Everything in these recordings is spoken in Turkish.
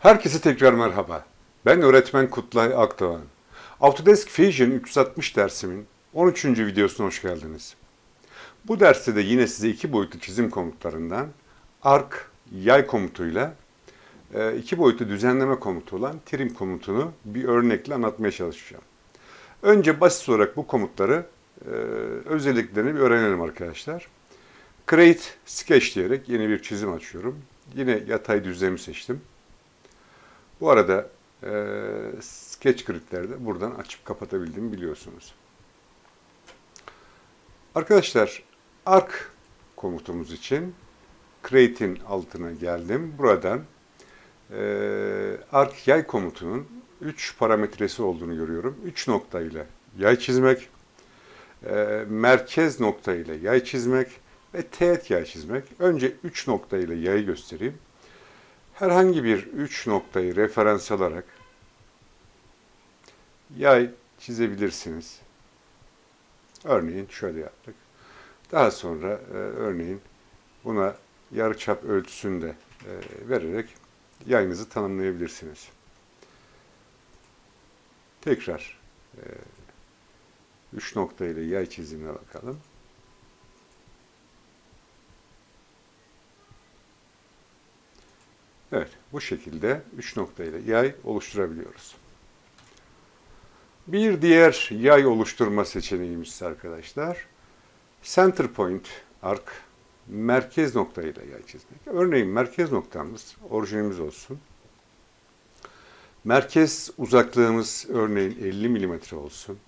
Herkese tekrar merhaba. Ben öğretmen Kutlay Akdoğan. Autodesk Fusion 360 dersimin 13. videosuna hoş geldiniz. Bu derste de yine size iki boyutlu çizim komutlarından arc yay komutuyla e, iki boyutlu düzenleme komutu olan trim komutunu bir örnekle anlatmaya çalışacağım. Önce basit olarak bu komutları e, özelliklerini bir öğrenelim arkadaşlar. Create Sketch diyerek yeni bir çizim açıyorum. Yine yatay düzlemi seçtim. Bu arada e, Sketch Grid'leri de buradan açıp kapatabildiğimi biliyorsunuz. Arkadaşlar arc komutumuz için create'in altına geldim. Buradan e, arc yay komutunun 3 parametresi olduğunu görüyorum. 3 nokta ile yay çizmek, e, merkez nokta ile yay çizmek ve teğet yay çizmek. Önce 3 nokta ile yayı göstereyim. Herhangi bir 3 noktayı referans alarak yay çizebilirsiniz. Örneğin şöyle yaptık. Daha sonra e, örneğin buna yarıçap ölçüsünü de e, vererek yayınızı tanımlayabilirsiniz. Tekrar 3 nokta ile yay çizimine bakalım. Evet, bu şekilde 3 nokta ile yay oluşturabiliyoruz. Bir diğer yay oluşturma seçeneğimiz arkadaşlar, center point arc, merkez nokta ile yay çizmek. Örneğin merkez noktamız, orijinimiz olsun. Merkez uzaklığımız örneğin 50 mm olsun.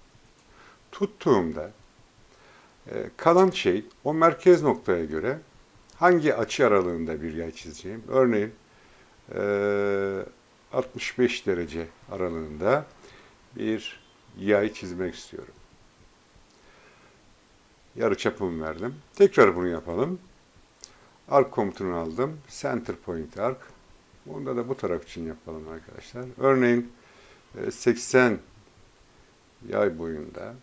Tuttuğumda e, kalan şey o merkez noktaya göre hangi açı aralığında bir yay çizeceğim. Örneğin 65 derece aralığında bir yay çizmek istiyorum. Yarı çapımı verdim. Tekrar bunu yapalım. Arc komutunu aldım. Center point arc. Bunda da bu taraf için yapalım arkadaşlar. Örneğin e, 80 yay boyunda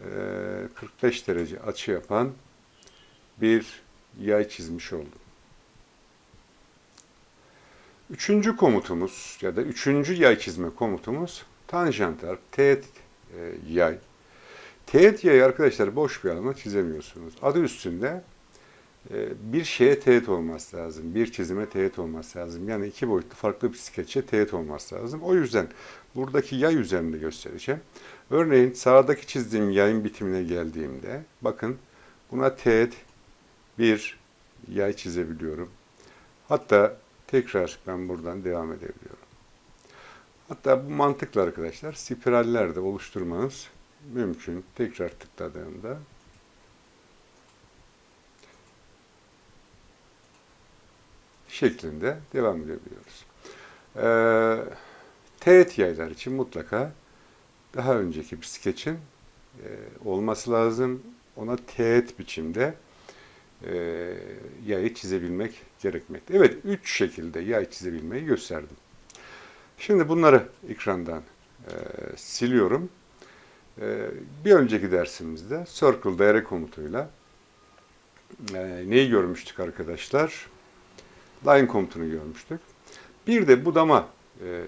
e, 45 derece açı yapan bir yay çizmiş oldum. Üçüncü komutumuz ya da üçüncü yay çizme komutumuz tanjant arc, teğet e, yay. Teğet yayı arkadaşlar boş bir alana çizemiyorsunuz. Adı üstünde e, bir şeye teğet olması lazım. Bir çizime teğet olması lazım. Yani iki boyutlu farklı bir skeçe teğet olması lazım. O yüzden buradaki yay üzerinde göstereceğim. Örneğin sağdaki çizdiğim yayın bitimine geldiğimde bakın buna teğet bir yay çizebiliyorum. Hatta tekrar ben buradan devam edebiliyorum. Hatta bu mantıkla arkadaşlar spiraller de oluşturmanız mümkün. Tekrar tıkladığımda şeklinde devam edebiliyoruz. Ee, teğet yaylar için mutlaka daha önceki bir skeçin e, olması lazım. Ona teğet biçimde yayı çizebilmek gerekmekte. Evet, üç şekilde yay çizebilmeyi gösterdim. Şimdi bunları ekrandan e, siliyorum. E, bir önceki dersimizde Circle DR komutuyla e, neyi görmüştük arkadaşlar? Line komutunu görmüştük. Bir de budama e,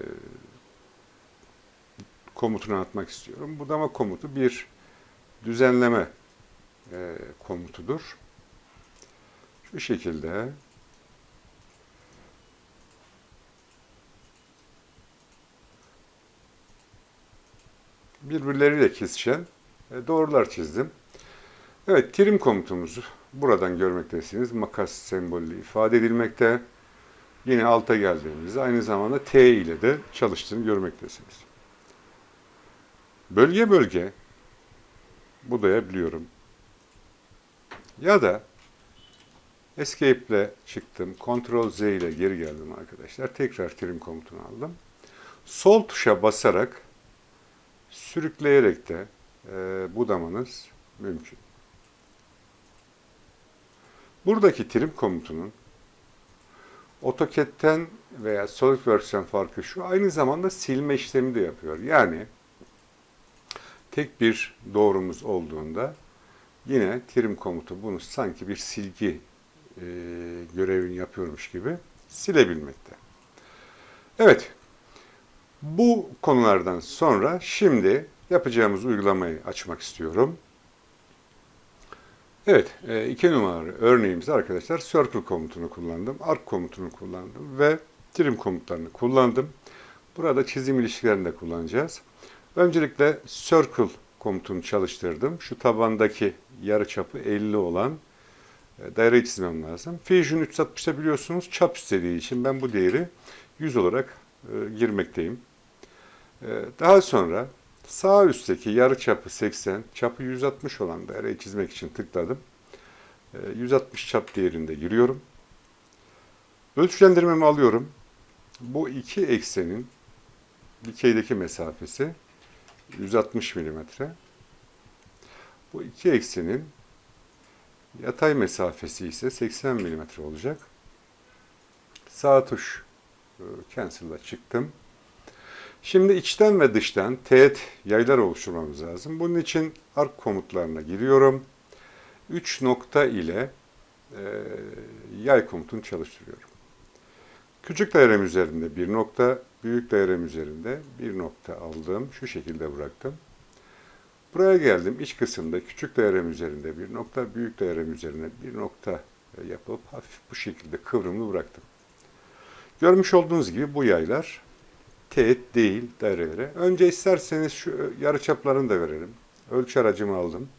komutunu anlatmak istiyorum. Budama komutu bir düzenleme e, komutudur. Şu şekilde birbirleriyle kesişen e, doğrular çizdim. Evet, trim komutumuzu buradan görmektesiniz. Makas sembolü ifade edilmekte. Yine alta geldiğimizde aynı zamanda T ile de çalıştığını görmektesiniz. Bölge bölge budayabiliyorum. Ya da Escape ile çıktım. Ctrl Z ile geri geldim arkadaşlar. Tekrar trim komutunu aldım. Sol tuşa basarak sürükleyerek de e, budamanız mümkün. Buradaki trim komutunun AutoCAD'ten veya SolidWorks'ten farkı şu, aynı zamanda silme işlemi de yapıyor. Yani tek bir doğrumuz olduğunda yine trim komutu bunu sanki bir silgi e, görevini yapıyormuş gibi silebilmekte. Evet. Bu konulardan sonra şimdi yapacağımız uygulamayı açmak istiyorum. Evet, e, iki numaralı örneğimizde arkadaşlar circle komutunu kullandım, arc komutunu kullandım ve trim komutlarını kullandım. Burada çizim ilişkilerini de kullanacağız. Öncelikle circle komutunu çalıştırdım. Şu tabandaki yarıçapı 50 olan daireyi çizmem lazım. Fusion 360'da biliyorsunuz çap istediği için ben bu değeri 100 olarak e, girmekteyim. E, daha sonra sağ üstteki yarı çapı 80, çapı 160 olan daireyi çizmek için tıkladım. E, 160 çap değerinde giriyorum. Ölçülendirmemi alıyorum. Bu iki eksenin dikeydeki mesafesi 160 milimetre. Bu iki eksenin yatay mesafesi ise 80 milimetre olacak. Sağ tuş e, cancel'la çıktım. Şimdi içten ve dıştan teğet yaylar oluşturmamız lazım. Bunun için arc komutlarına giriyorum. 3 nokta ile e, yay komutunu çalıştırıyorum. Küçük dairem üzerinde bir nokta, büyük dairem üzerinde bir nokta aldım. Şu şekilde bıraktım. Buraya geldim. İç kısımda küçük dairem üzerinde bir nokta, büyük dairem üzerine bir nokta yapıp hafif bu şekilde kıvrımlı bıraktım. Görmüş olduğunuz gibi bu yaylar teğet değil dairelere. Önce isterseniz şu yarıçaplarını da verelim. Ölçü aracımı aldım.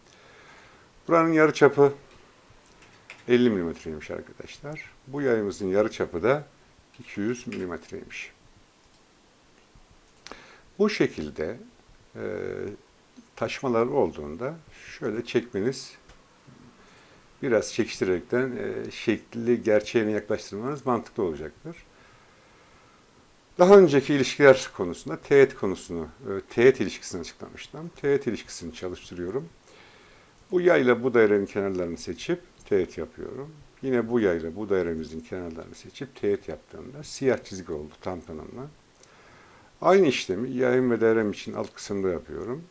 Buranın yarıçapı 50 milimetreymiş arkadaşlar. Bu yayımızın yarıçapı da 200 milimetreymiş. Bu şekilde e, taşmalar olduğunda şöyle çekmeniz biraz çekiştirerekten e, şekli gerçeğine yaklaştırmanız mantıklı olacaktır. Daha önceki ilişkiler konusunda teğet konusunu, e, teğet ilişkisini açıklamıştım. Teğet ilişkisini çalıştırıyorum. Bu yayla bu dairenin kenarlarını seçip teğet yapıyorum. Yine bu yayla bu dairemizin kenarlarını seçip teğet yaptığımda siyah çizgi oldu tam tanımla. Aynı işlemi yayın ve dairem için alt kısımda yapıyorum.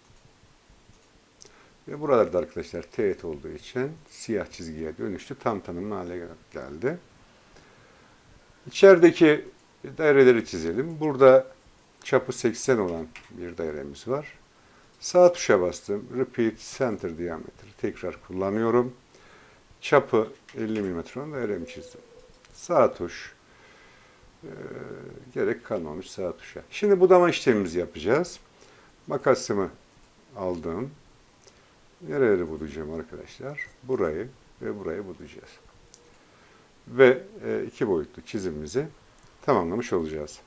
Ve buralarda arkadaşlar teğet olduğu için siyah çizgiye dönüştü. Tam tanımlı hale geldi. İçerideki daireleri çizelim. Burada çapı 80 olan bir dairemiz var. Sağ tuşa bastım. Repeat Center Diameter. Tekrar kullanıyorum. Çapı 50 mm olan dairemi çizdim. Sağ tuş. E, gerek kalmamış sağ tuşa. Şimdi budama işlemimizi yapacağız. Makasımı aldım. Nereleri budayacağım arkadaşlar? Burayı ve burayı budayacağız. Ve e, iki boyutlu çizimimizi tamamlamış olacağız.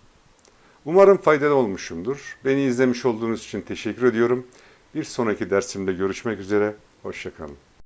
Umarım faydalı olmuşumdur. Beni izlemiş olduğunuz için teşekkür ediyorum. Bir sonraki dersimde görüşmek üzere. Hoşçakalın.